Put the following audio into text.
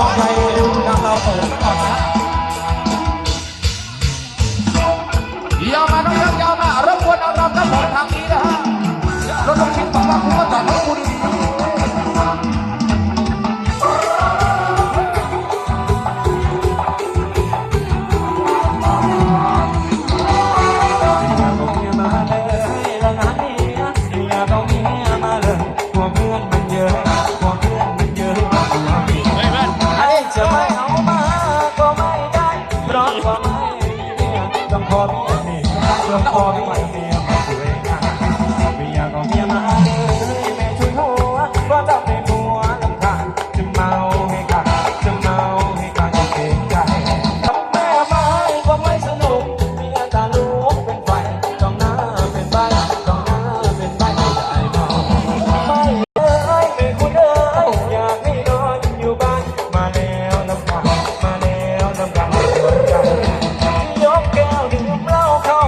ขอใครนำเราเปิดก่อนนะยาวมาน้องยักษ์ยาวมารบกวนเอารำน้ำหอมทางนี้นะ ไม่ได้เพราะว่าไม่มีเมียต้องขอเมียนี่ต้องขอเมียเมี